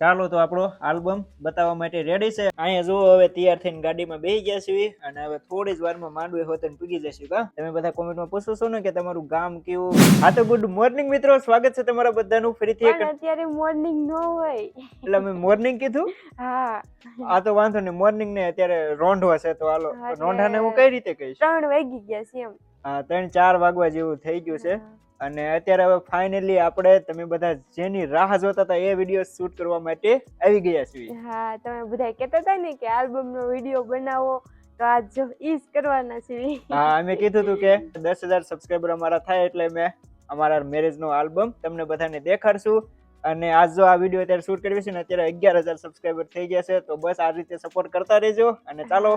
ચાલો તો આપણો આલ્બમ બતાવવા માટે રેડી છે. અહીંયા જુઓ હવે તૈયાર થઈને ગાડીમાં બેસી ગયા છીએ અને હવે થોડી જ વારમાં માંડવી હોતે પૂગી જશે કા તમે બધા કોમેન્ટમાં પૂછો છો ને કે તમારું ગામ કેવું? હા તો ગુડ મોર્નિંગ મિત્રો સ્વાગત છે તમારા બધાનું. ફરીથી એક અત્યારે મોર્નિંગ નો હોય. એટલે મેં મોર્નિંગ કીધું? હા. આ તો વાંધો નહીં મોર્નિંગ ને અત્યારે રોંઢો છે તો હાલો. રોંઢાને હું કઈ રીતે કહીશ? ત્રણ વાગી ગયા છે એમ. હા ત્રણ ચાર વાગવા જેવું થઈ ગયું છે. અને અત્યારે હવે ફાઇનલી આપણે તમે બધા જેની રાહ જોતા હતા એ વીડિયો શૂટ કરવા માટે આવી ગયા છીએ. હા તમે બધા કહેતા હતા ને કે આલ્બમ નો વીડિયો બનાવો તો આજ જો ઈ જ કરવાના છીએ. હા અમે કીધું હતું કે દસ હજાર સબસ્ક્રાઈબર અમારા થાય એટલે મેં અમારા મેરેજ નો આલ્બમ તમને બધાને દેખાડશું. અને આજ જો આ વીડિયો અત્યારે શૂટ કરીએ છે ને અત્યારે અગિયાર હજાર સબસ્ક્રાઈબર થઈ ગયા છે તો બસ આ રીતે સપોર્ટ કરતા રહેજો. અને ચાલો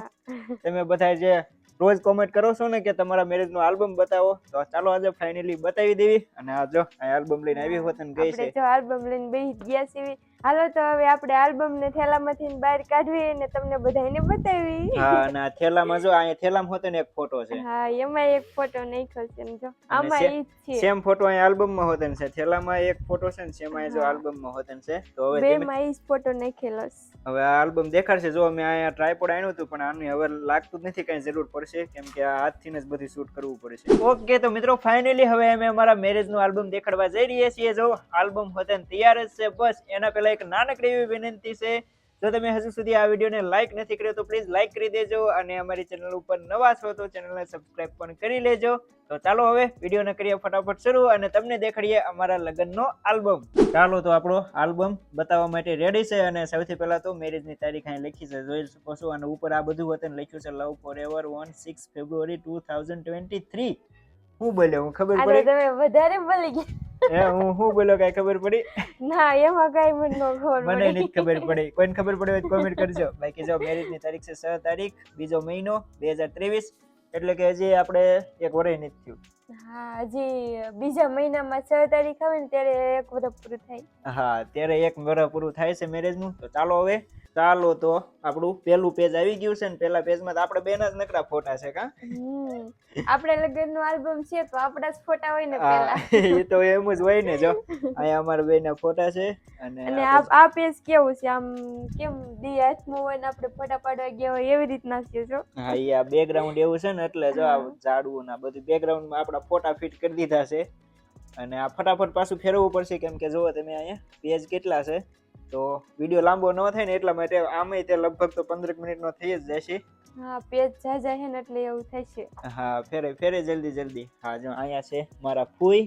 તમે બધા જે રોજ કોમેન્ટ કરો છો ને કે તમારા મેરેજ નો આલ્બમ બતાવો. તો ચાલો આજે ફાઇનલી બતાવી દેવી અને આ જો આ આલ્બમ લઈને આવી હોત ને ગઈ છે. જો આલ્બમ લઈને બેસી ગયા છીએ. હાલો તો હવે આપણે આલ્બમ ને થેલામાંથી બહાર કાઢવી અને તમને બધાને બતાવી. હા અને થેલામાં જો અહીંયા થેલામાં હોતો ને એક ફોટો છે. હા એમાં એક ફોટો નાખ્યો છે જો. આમાં ઈ છે. સેમ ફોટો અહીંયા આલ્બમમાં હોતન છે. થેલામાં એક ફોટો છે ને સેમ અહીંયા જો. આલ્બમમાં હોતન છે. તો હવે બે માં ઈ ફોટો નાખેલો છે. હવે આ આલ્બમ દેખાડશે. જો મેં અહીંયા ટ્રાયપોડ આણ્યું હતું પણ આની હવે લાગતું જ નથી કઈ જરૂર પડશે કેમ કે આ હાથથી જ બધું શૂટ કરવું પડશે. ઓકે તો મિત્રો ફાઇનલી હવે અમે અમારા મેરેજનું આલ્બમ દેખાડવા જઈ રહ્યા છીએ. જો આલ્બમ હોતન તૈયાર જ છે બસ એના પહેલા એક નાનકડી એવી વિનંતી છે. જો તમે હજુ સુધી આ વિડીયોને લાઈક નથી કર્યો, તો પ્લીઝ લાઈક કરી દેજો અને અમારી ચેનલ ઉપર નવા છો, તો ચેનલને સબસ્ક્રાઇબ પણ કરી લેજો. તો ચાલો હવે વિડીયોને કરીએ ફટાફટ શરૂ અને તમને દેખાડીએ અમારા લગ્નનો આલ્બમ. ચાલો તો આપણો આલ્બમ બતાવવા માટે રેડી છે અને સૌથી પહેલા તો મેરેજની તારીખ અહીં લખી છે. જોઈ શકો છો અને ઉપર આ બધું વતન લખ્યું છે. Love for ever on six February two thousand twenty three હું બોલ્યો હું ખબર પડી? તમે વધારે બોલી ગયા. હે હું હું બોલ્યો કઈ ખબર પડી? ના એમાં કઈ મને નો ખબર મને નથી ખબર પડી. કોઈને ખબર પડી તો કોમેન્ટ કરજો. બાકી જો મેરેજની તારીખ છે છ તારીખ બીજો મહિનો બે હજાર ત્રેવીસ. એટલે કે હજી આપણે એક વર્ષ નથી થયું. હા હજી બીજા મહિનામાં છ તારીખ આવે ને ત્યારે એક વર્ષ પૂરું થાય. હા ત્યારે એક વર્ષ પૂરું થાય છે મેરેજનું. તો ચાલો હવે ચાલો તો આપણું પેલું પેજ આવી ગયું છે ને પેલા પેજમાં તો આપણે બેના જ નકરા ફોટા છે કા? આપણે લગ્નનું આલ્બમ છે તો આપણા જ ફોટા હોય ને પેલા એ તો એમ જ હોય ને જો. અહીંયા અમારા બેના ફોટા છે અને અને આ પેજ કેવું છે? આમ કેમ દી હાથમાં હોય ને આપણે ફોટા પાડવા ગયા હોય એવી રીતના છે જો. હા એ આ બેકગ્રાઉન્ડ એવું છે ને એટલે જો આ ઝાડવું ના બધું બધું બેકગ્રાઉન્ડમાં આપણા ફોટા ફિટ કરી દીધા છે. અને આ ફટાફટ પાછું ફેરવવું પડશે કેમ કે જુઓ તમે અહીંયા પેજ કેટલા છે? તો વીડિયો લાંબો ન થાય ને એટલા માટે આમે તે લગભગ તો પંદરક મિનિટનો થઈ જ જશે હા પેજ જાય છે ને એટલે એવું છે. હા ફેરે ફેરે જલ્દી જલ્દી. હા જો અહીંયા છે મારા ફૂઈ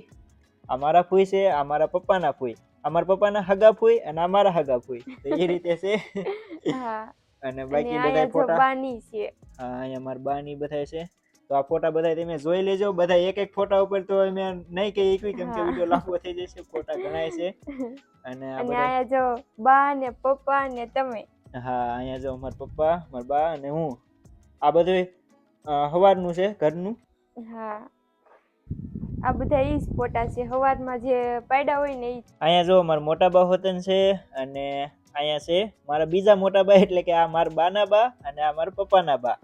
આ મારા ફૂઈ છે આ મારા પપ્પાના ફૂઈ. આ મારા પપ્પાના હગા ફૂઈ અને આ મારા હગા ફૂઈ. તો એ રીતે છે. હા. અને બાકી બધા ફોટા? બાની છે. હા અહીંયા મારા બાની બધા છે. તો આ ફોટા બધા તમે જોઈ લેજો. બધા એક એક ફોટા ઉપર તો અમે નહીં કહી એકવી કેમ કે. વીડિયો લાંબો થઈ જશે ફોટા ઘણા છે. અને આ અહીંયા જો બા ને પપ્પા ને તમે. હા અહીંયા જો મારા પપ્પા મારા બા અને હું. આ બધું હવારનું છે ઘરનું? હા. આ બધા ઈ ફોટા છે હવારમાં જે પાડ્યા હોય ને ઈ. અહીંયા જો મારા મોટા બા હોતન છે અને અહીંયા છે મારા બીજા મોટા બા એટલે કે આ મારા બાના બા અને આ મારા પપ્પાના બા.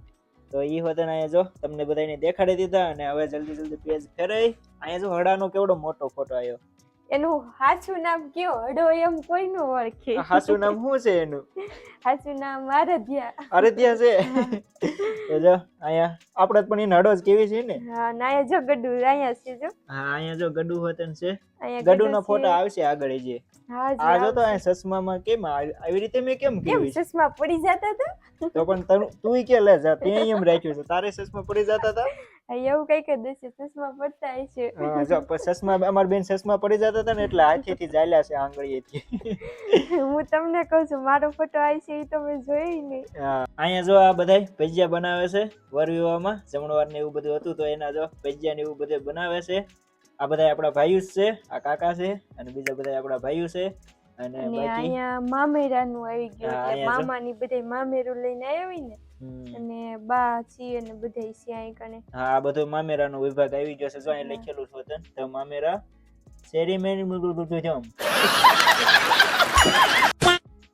તો એ હોતન અહીંયા જો તમને બધાને દેખાડી દીધા અને હવે જલ્દી જલ્દી પેજ ફેરાઈ. અહીંયા જો હડાનો કેવડો મોટો ફોટો આવ્યો એનું સાચું નામ કયો? હડો એમ કોઈ નું ઓળખે? આ નામ શું છે એનું? સાચું નામ આરાધ્યા. આરાધ્યા છે? તો જો અહીંયા આપણે પણ એને હડો જ કેવી છે ને? હા ને અહીંયા જો ગડુ અહીંયા છે જો. હા અહીંયા જો ગડુ હોતન છે. ગડુનો ગડુ ફોટો આવશે આગળ જે. હા આ જો તો. અહીંયા ચશ્મામાં કેમ આવી રીતે મેં કેમ કેમ સસમા પડી જતા હતા? તો પણ તું તું કે લે જા તે એમ રાખ્યું છે. તારે સસમા પડી જતા હતા? એવું કઈ કે હશે. ચશ્મા પડતા હશે. હા, જો સસમા ચશ્મા અમાર બેન સસમા પડી જતા હતા ને એટલે હાથેથી જાલ્યા છે આંગળીએથી. હું તમને કહું છું મારો ફોટો આવી છે એ તો મેં જોઈ નહીં. હા, અહીંયા જો આ બધાય ભજીયા બનાવે છે વર વિવાહમાં જમણવાર ને એવું બધું હતું તો એના જો ભજીયા ને એવું બધું બનાવે છે. આ બધા આપણા ભાઈઓ છે આ કાકા છે અને બીજા બધા આપણા ભાઈઓ છે અને અહીંયા મામેરાનું આવી ગયું એટલે મામાની બધા મામેરું લઈને આવી ને અને બા છીએ અને બધા છે અહીં કણે. હા આ બધો મામેરાનો વિભાગ આવી ગયો છે જો અહીં લખેલું છે વતન તો મામેરા સેરીમેની જમ.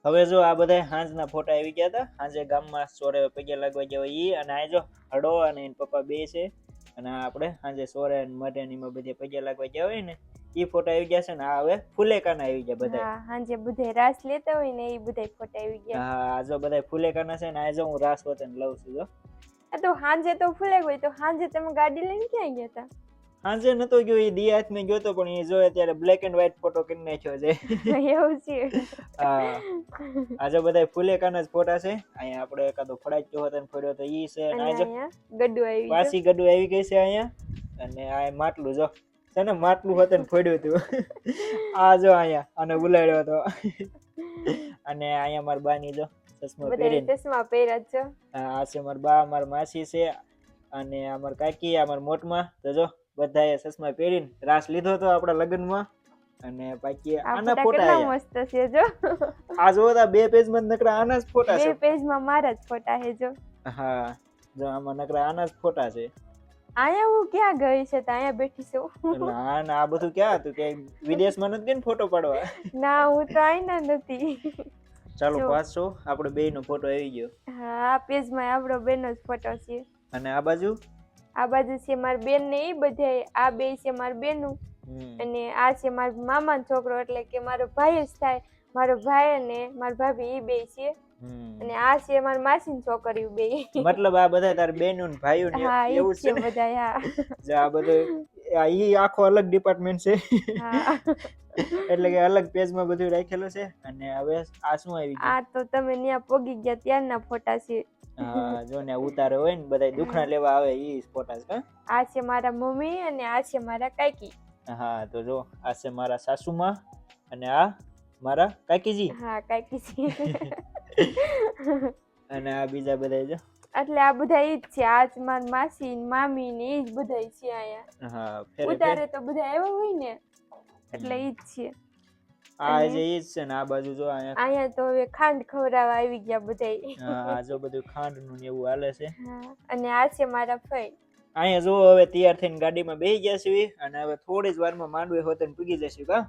હવે જો આ બધા હાંજના ફોટા આવી ગયા હતા. હાંજે ગામમાં સોરે પગે લાગવા ગયા હોય ઈ. અને આ જો હડો અને એન પપ્પા બે છે. અને આ આપણે સાંજે સોરે એમાં બધે પગે લાગવા ગયા હોય ને એ ફોટા આવી ગયા છે ને આ હવે ફુલેકાના આવી ગયા બધા સાંજે બધે રાસ લેતા હોય ને એ બધા ફોટા આવી ગયા. હા આ જો બધા ફુલેકાના છે ને આ જો હું રાસ વચન લઉં છું જો. આ તો સાંજે તો ફૂલે હોય તો સાંજે તમે ગાડી લઈને ક્યાં ગયા હતા સાંજે નતો ગયો એ દી હાથમાં ગયો તો પણ એ જો અત્યારે બ્લેક એન્ડ વ્હાઈટ ફોટો કરી નાખ્યો છે. એવું છે. હા. આજે બધા ફુલેકાના જ ફોટા છે. અહીંયા આપણે એકાદો ફડાચ્યો હતો ફર્યો તો ઈ છે. અને અને આ જો અહીંયા ગડુ આવી ગયું. પાછી ગડુ આવી ગઈ છે અહીંયા. અને આ માટલું જો. છે ને માટલું હતું ને ફોડ્યું હતું. આ જો અહીંયા અને ઉલાડ્યો હતો. અને અહીંયા માર બાની જો ચશ્મા પહેરીને. ચશ્મા પહેર્યા છો. આ છે મારા બા મારા માસી છે. અને અમાર કાકી અમાર મોટમાં. તો જો બધાએ ચશ્મા પહેરીને રાસ લીધો હતો આપણા લગ્નમાં. અને બાકી આના ફોટા આયા. મસ્ત છે જો. આ જો બે પેજમાં નકરા આના જ ફોટા બે પેજમાં મારા જ ફોટા છે જો. હા જો આમાં નકરા આના જ ફોટા છે. આયા હું ક્યાં ગઈ છે તો અહીંયા બેઠી છું. ના આ આ બધું ક્યાં હતું? કે વિદેશમાં નથી ગઈ ને ફોટો પાડવા? ના હું તો આઈના નથી. ચાલો પાછો આપણો બે નો ફોટો આવી ગયો. હા આ પેજમાં આપણો બેનો જ ફોટો છે. અને આ બાજુ? આ બાજુ છે મારી બેન ને એ બધા આ બે છે મારી બેનું. અને આ છે મારા મામા છોકરો એટલે કે મારો ભાઈ જ થાય. મારો ભાઈ અને મારી ભાભી એ બે છે. અને આ છે મારી માસીની છોકરીઓ બે. મતલબ આ બધા તાર બેનો ને ભાઈઓ ને હા એવું છે છે? બધા હા. જે આ બધું આ ઈ આખો અલગ ડિપાર્ટમેન્ટ છે. એટલે કે અલગ પેજમાં બધું રાખેલું છે. અને હવે આ શું આવી આ તો તમે ત્યાં પોગી ગયા ત્યારના ફોટા છે. હા જો ને ઉતારે હોય ને બધા દુખણા લેવા આવે ઈ ફોટા છે આ છે મારા મમ્મી અને આ છે મારા કાકી. હા તો જો આ છે મારા સાસુમાં અને આ મારા કાકીજી. હા કાકીજી. અને આ બીજા બધા જો. એટલે આ બધા ઈ જ છે આ જ મારી માસી ને મામી ને ઈ જ બધા છે અહીંયા. હા ઉતારે તો બધા એવા હોય ને એટલે ઈ જ છે. આ જે ઈ છે ને આ બાજુ જો અહીંયા અહીંયા તો હવે ખાંડ ખવરાવા આવી ગયા બધા હા, આ જો બધું ખાંડનું ને એવું હાલે છે. અને આ છે મારા ફઈ. અહીંયા જો હવે તૈયાર થઈને ગાડીમાં બેસી ગયા છીએ અને હવે થોડી જ વારમાં માંડવી હોતન પૂગી જશે કા?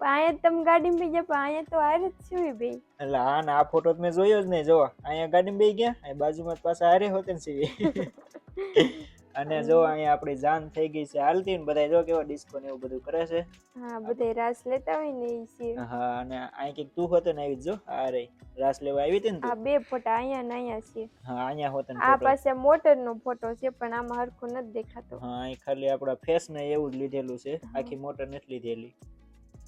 અહીંયા તમે ગાડીમાં બી ગયા પણ અહીંયા તો હારે જ છે બે એટલે હા ને આ ફોટો મેં જોયો જ નહીં જો અહીંયા ગાડીમાં બેસી ગયા બાજુમાં પાછા હારે હોતે ને સીવી અને જો અહીંયા આપણી જાન થઈ ગઈ છે હાલતી ને બધા જો કેવા ડિસ્કો ને એવું બધું કરે છે. હા બધા રાસ લેતા હોય ને છે હા અને અહીં કંઈક તું હોતે ને આવી જો આ રે રાસ લેવા આવી હતી ને આ બે ફોટા અહીંયા ને અહીંયા છે. હા અહીંયા હોતે ને આ પાસે મોટર નો ફોટો છે પણ આમાં હરખું નથી દેખાતો. હા અહીં ખાલી આપણા ફેસ ને એવું જ લીધેલું છે. આખી મોટર નથી લીધેલી.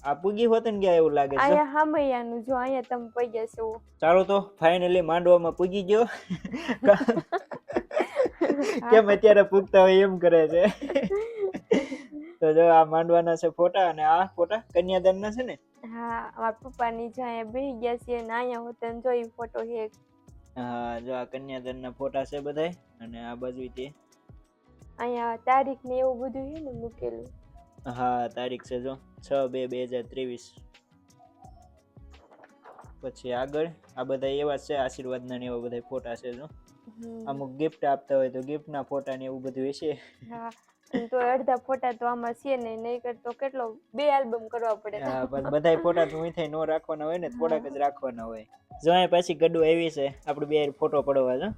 આ પૂગી હોત ને ગયા એવું લાગે છે? અહીંયા હામૈયાનું જો અહીંયા તમે પૈયા છો. ચાલો તો ફાઇનલી માંડવામાં પૂગી ગયો. કેમ અત્યારે પૂગતા હોય એમ કરે છે? તો જો આ માંડવાના છે ફોટા અને આ ફોટા કન્યાદાનના છે ને? હા મારા પપ્પાની જ્યાં બેસી ગયા છે અને અહીંયા હોતે ને જો ફોટો છે હા જો આ કન્યાદાનના ફોટા છે બધાય અને આ બાજુ તે. અહીંયા તારીખ ને એવું બધું છે ને મૂકેલું. હા તારીખ છે જો છ બે બે હજાર ત્રેવીસ. પછી આગળ આ બધા એવા છે આશીર્વાદના ને એવા બધા ફોટા છે જો. અમુક ગિફ્ટ આપતા હોય તો ગિફ્ટના ફોટા ને એવું બધું હશે. હા તો અડધા ફોટા તો આમાં છે ને નહીં કરતો કેટલો બે આલ્બમ કરવા પડે હા પણ બધાય ફોટા તો ઊંથાઈ ન રાખવાના હોય ને થોડાક જ રાખવાના હોય. જો અહીં પાછી ગડુ આવી છે આપણે બે ફોટો પડવા છે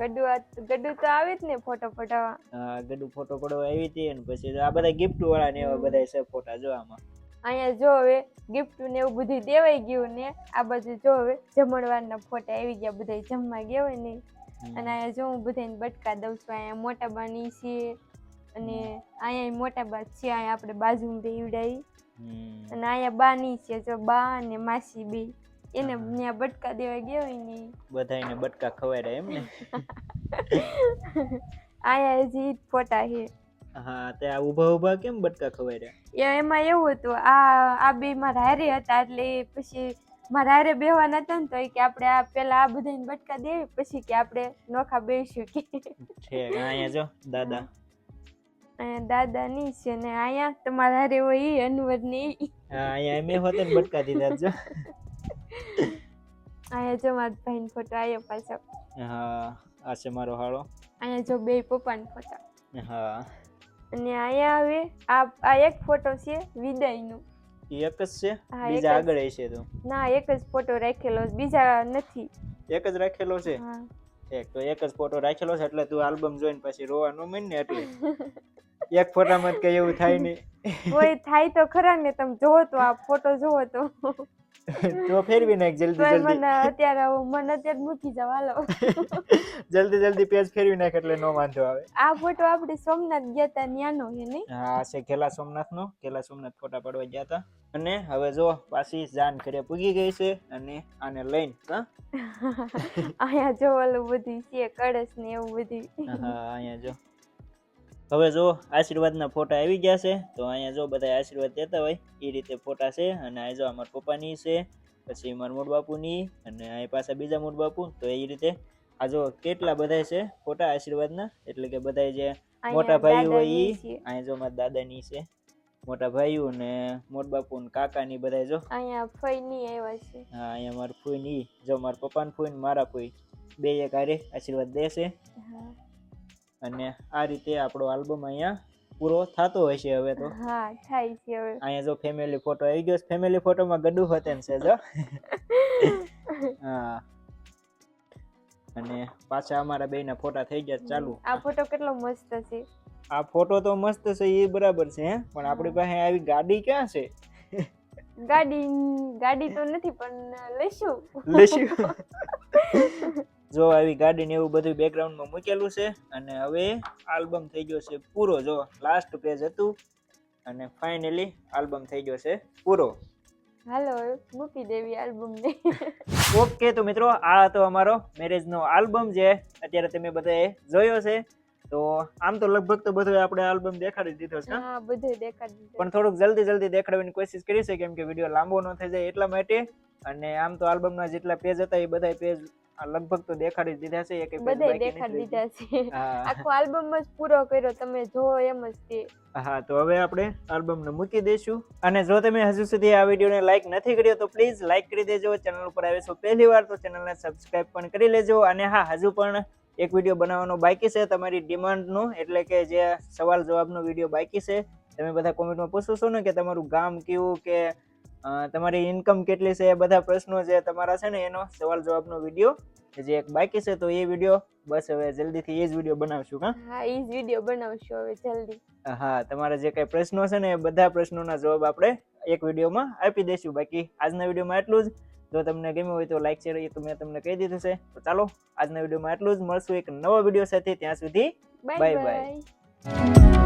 ગડુ ગડુ તો આવે જ ને ફોટો પડાવવા. હા ગડુ ફોટો પડવા આવી હતી અને પછી આ બધા ગિફ્ટ વાળા ને એવા બધા છે ફોટા જો આમાં. અહીંયા જો હવે ગિફ્ટ ને એવું બધું દેવાઈ ગયું ને આ બધું જો હવે જમણવારના ફોટા આવી ગયા બધા જમવા ગયા હોય ને. અને અહીંયા જો હું બધાને બટકા દઉં છું અહીંયા મોટા બાની છે અને અહીંયા મોટા બા છે અહીંયા આપણે બાજુમાં બેવડાવી અને અહીંયા બાની છે જો બા અને માસી બે. એને ત્યાં બટકા દેવા ગયા હોય ને. બધાયને બટકા ખવાડ્યા એમ ને? અહીંયા હજી ફોટા છે. હા તે આ ઊભા ઊભા કેમ બટકા ખવાડ્યા? એમાં એવું હતું આ આ બે મારા હારે હતા એટલે પછી મારા હારે બેવાના હતા ને તો કે આપણે આ પેલા આ બધાને બટકા દેવી પછી કે આપણે નોખા બેસી કે. છે અહીંયા જો દાદા. અહીંયા દાદા ની છે ને અહીંયા તમારા હારે હોય અનવરની હા અહીંયા મેં હોતે ને બટકા દીધા જો. અહીંયા જો મારા ભાઈ ફોટો આવ્યો પાછો. હા આ છે મારો હાળો. અહીંયા જો બે પપ્પાનો ફોટો હા. અને અહીંયા હવે આ આ એક ફોટો છે વિદાયનો. એક જ છે? બીજા આગળ છે તો? ના એક જ ફોટો રાખેલો છે, બીજા નથી. એક જ રાખેલો છે? એક તો એક જ ફોટો રાખેલો છે એટલે તું આલ્બમ જોઈને પછી રોવા ન માંડ ને એટલે. એક ફોટામાં કઈ એવું થાય નહીં. કોઈ થાય તો ખરા ને તમે જોવો તો આ ફોટો જોવો તો. તો ફેરવી નાખ જલ્દી જલ્દી. મને અત્યારે મને અત્યારે મૂકી જાવ હાલો. જલ્દી જલ્દી પેજ ફેરવી નાખ એટલે નો વાંધો આવે. આ ફોટો આપણે સોમનાથ ગયા તા ન્યાનો હે નહીં હા છે કેલા સોમનાથ નો કેલા સોમનાથ ફોટા પાડવા ગયા હતા અને હવે જો પાછી જાન ઘરે પૂગી ગઈ છે અને આને લઈને હા? અહીંયા જો ઓલું બધું છે કળશ ને એવું બધું. હા અહીંયા જો. હવે જો આશીર્વાદના ફોટા આવી ગયા છે તો અહીંયા જો બધા આશીર્વાદ દેતા હોય એ રીતે ફોટા છે અને આ જો અમારા પપ્પાની છે પછી મારા મોટ બાપુની અને આ પાછા બીજા મોટ બાપુ તો એ રીતે આ જો કેટલા બધા છે ફોટા આશીર્વાદના? એટલે કે બધા જે મોટા ભાઈ હોય એ અહીંયા જો મારા દાદાની છે. મોટા ભાઈઓ ને મોટ બાપુ ને કાકા ની બધા જો. અહીંયા ફઈ ની આવ્યા છે. હા અહીંયા મારા ફૂઈ ની જો મારા પપ્પા ને ફૂઈ ને મારા ફૂઈ. બે એક હારે આશીર્વાદ દેશે. અને આ રીતે આપણો આલ્બમ અહીંયા પૂરો થતો હોય છે હવે તો. હા થાય છે હવે. અહીંયા જો ફેમિલી ફોટો આવી ગયો ફેમિલી ફોટો માં ગડુ હતેન છે જો. હા. અને પાછા અમારા બેયના ફોટા થઈ ગયા ચાલુ. આ ફોટો કેટલો મસ્ત છે. આ ફોટો તો મસ્ત છે એ બરાબર છે હે? પણ આપણી પાસે આવી ગાડી ક્યાં છે? ગાડી ગાડી તો નથી પણ લઈશું. લઈશું. જો આવી ગાડી ને એવું બધું બેકગ્રાઉન્ડમાં મૂકેલું છે અને હવે આલ્બમ થઈ ગયો છે પૂરો. જો લાસ્ટ પેજ હતું અને ફાઇનલી આલ્બમ થઈ ગયો છે પૂરો. હાલો મૂકી દેવી આલ્બમ ને. ઓકે તો મિત્રો આ હતો અમારો મેરેજ નો આલ્બમ જે અત્યારે તમે બધાએ જોયો છે. તો આમ તો લગભગ તો બધું આપણે આલ્બમ દેખાડી દીધો છે હા. બધું દેખાડી દીધું. પણ થોડુંક જલ્દી જલ્દી દેખાડવાની કોશિશ કરી છે કેમ કે વીડિયો લાંબો ન થઈ જાય એટલા માટે. અને આમ તો આલ્બમના જેટલા પેજ હતા એ બધા પેજ લગભગ તો દેખાડી દીધા છે એક બધાય દેખાડી દીધા છે. આખો આલ્બમ જ પૂરો કર્યો તમે જો એમ જ તે હા તો હવે આપણે આલ્બમને મૂકી દઈશું. અને જો તમે હજુ સુધી આ વિડીયોને લાઈક નથી કર્યો તો પ્લીઝ લાઈક કરી દેજો. ચેનલ ઉપર આવે છો પહેલી વાર તો ચેનલને સબસ્ક્રાઇબ પણ કરી લેજો. અને હા હજુ પણ એક વીડિયો બનાવવાનો બાકી છે તમારી ડિમાન્ડનો. એટલે કે જે સવાલ જવાબનો વીડિયો બાકી છે તમે બધા કોમેન્ટમાં પૂછો છો ને કે તમારું ગામ કયું કે તમારી ઇન્કમ કેટલી છે એ બધા પ્રશ્નો જે તમારા છે ને એનો સવાલ જવાબનો વીડિયો જે એક બાકી છે તો એ વીડિયો બસ હવે જલ્દીથી એ જ વીડિયો બનાવશું હા? હા એ જ વીડિયો બનાવશું હવે જલ્દી. હા તમારા જે કઈ પ્રશ્નો છે ને એ બધા પ્રશ્નોના જવાબ આપણે એક વિડીયોમાં આપી દઈશું. બાકી આજના વિડીયોમાં એટલું જ. જો તમને ગમ્યું હોય તો લાઈક શેર એ તો મેં તમને કહી દીધું છે. તો ચાલો આજના વિડીયોમાં એટલું જ. મળશું એક નવા વીડિયો સાથે. ત્યાં સુધી બાય. બાય